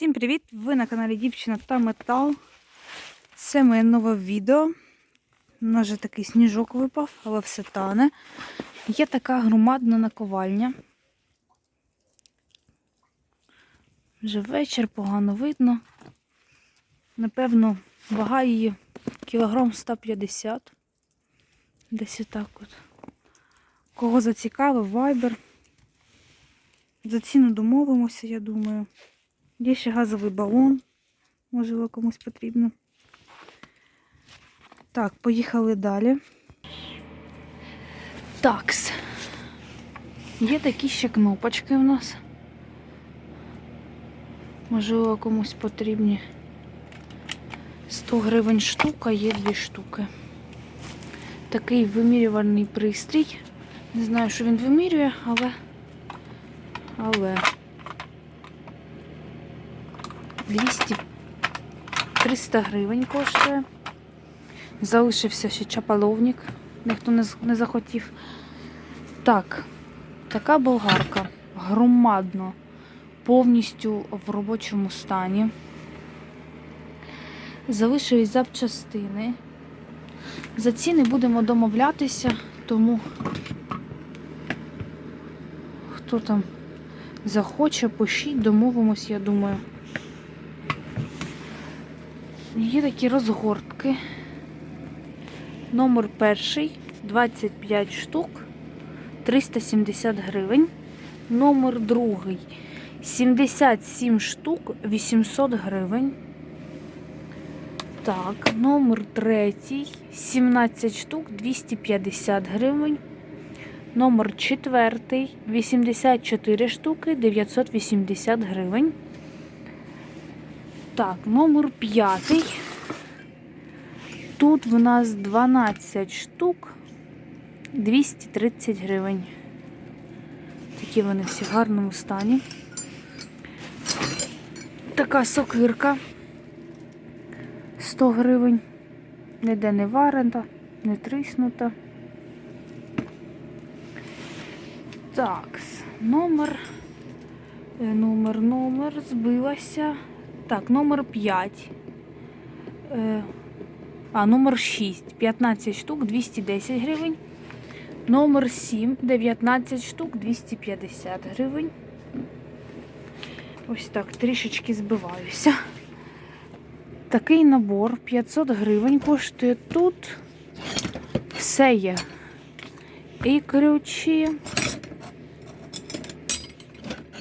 Всім привіт! Ви на каналі Дівчина та Метал. Це моє нове відео. У нас же такий сніжок випав, але все тане. Є така громадна наковальня. Вже вечір, погано видно. Напевно, вага її кілограм 150. Десь отак от. Кого зацікавив, вайбер. За ціну домовимося, я думаю. Є ще газовий балон, можливо, комусь потрібно. Так, поїхали далі. Такс. Є такі ще кнопочки в нас. Можливо, комусь потрібні. 100 гривень штука, є дві штуки. Такий вимірювальний пристрій. Не знаю, що він вимірює, але. Але. 200 300 гривень коштує. Залишився ще чапаловник. Ніхто не, не захотів. Так, така болгарка. Громадно. Повністю в робочому стані. Залишились запчастини. За ціни будемо домовлятися, тому хто там захоче, пишіть, домовимось, я думаю. Є такі розгортки. Номер перший 25 штук 370 гривень. Номер другий 77 штук 800 гривень. Так, номер третій 17 штук 250 гривень. Номер четвертий 84 штуки 980 гривень. Так, номер п'ятий. Тут в нас 12 штук 230 гривень. Такі вони всі в гарному стані. Така сокирка 100 гривень. Ніде не варена, не тріснута. Так, номер, е, номер, номер збилася. Так, номер 5. Е, а, номер 6. 15 штук 210 гривень. Номер 7, 19 штук 250 гривень. Ось так, трішечки збиваюся. Такий набор 500 гривень коштує тут. Все є. І ключі.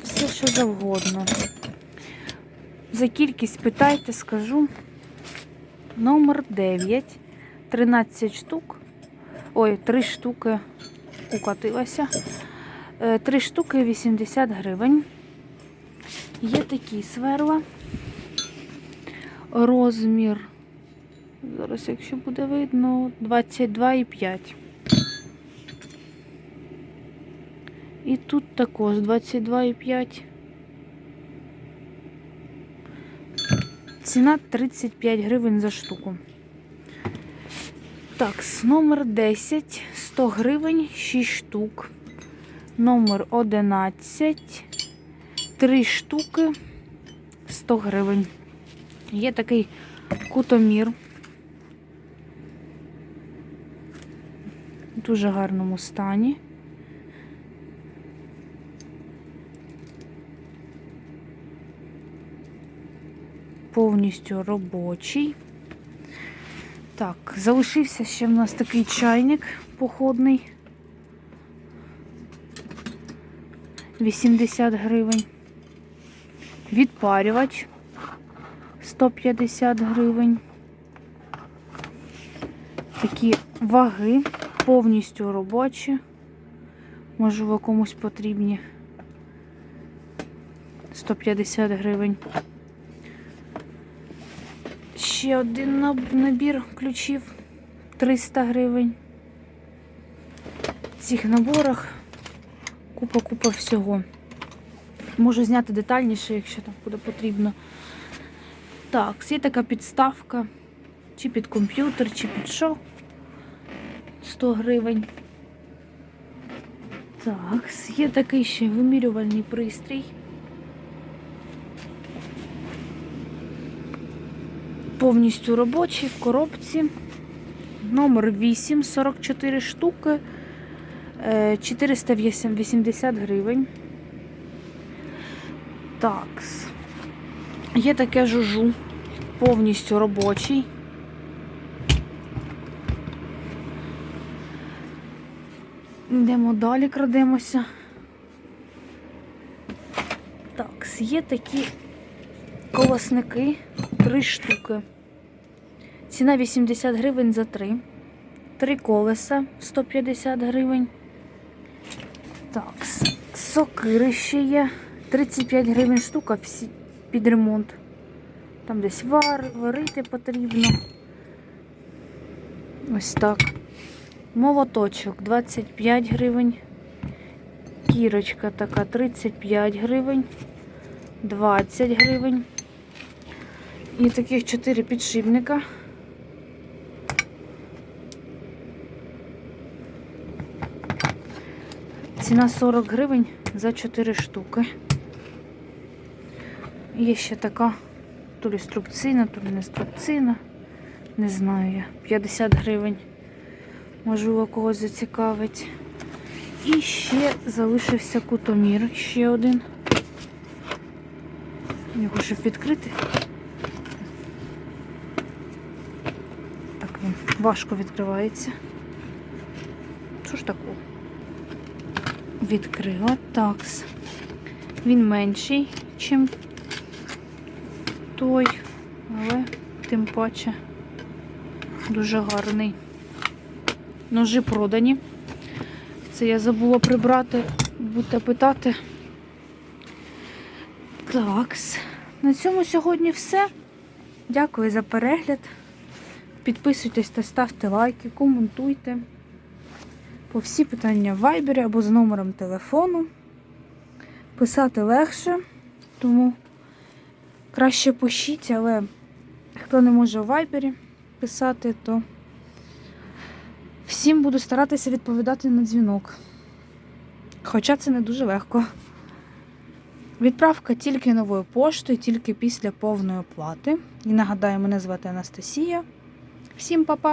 Все, що завгодно. За кількість питайте, скажу. Номер 9. 13 штук. Ой, 3 штуки укотилася. 3 штуки 80 гривень. Є такі сверла. Розмір. Зараз, якщо буде видно, 22,5. І тут також 22,5. Ціна 35 гривень за штуку. Так, номер 10, 100 гривень, 6 штук. Номер 11, 3 штуки, 100 гривень. Є такий кутомір. В дуже гарному стані. Повністю робочий. Так, залишився ще в нас такий чайник походний. 80 гривень. Відпарювач 150 гривень. Такі ваги повністю робочі. Можливо, комусь потрібні 150 гривень. Ще один набір ключів 300 гривень. В цих наборах купа-купа всього. Можу зняти детальніше, якщо там буде потрібно. Так, є така підставка, чи під комп'ютер, чи під що. 100 гривень. Так, є такий ще вимірювальний пристрій. Повністю робочий в коробці. Номер 8, 44 штуки, е, 480 гривень. Так. Є таке жужу, повністю робочий. Йдемо далі, крадемося. Так, є такі колосники, три штуки. Ціна 80 гривень за три. Три колеса 150 гривень. Так, сокири ще є. 35 гривень штука під ремонт. Там десь вар, варити потрібно. Ось так. Молоточок 25 гривень. Кірочка така 35 гривень, 20 гривень. І таких 4 підшипника. Ціна 40 гривень за 4 штуки. Є ще така то лі струбцина, то лі не струбцина. Не знаю я. 50 гривень. Можливо, когось зацікавить. І ще залишився кутомір. Ще один. Його щоб відкрити. Так він важко відкривається. Що ж такого? Відкрила. Такс. Він менший, ніж той, але тим паче дуже гарний. Ножи продані. Це я забула прибрати, будете питати. Такс. На цьому сьогодні все. Дякую за перегляд. Підписуйтесь та ставте лайки, коментуйте. По всі питання в вайбері або з номером телефону. Писати легше, тому краще пишіть, але хто не може в вайбері писати, то всім буду старатися відповідати на дзвінок. Хоча це не дуже легко. Відправка тільки новою поштою, тільки після повної оплати. І нагадаю, мене звати Анастасія. Всім па-па!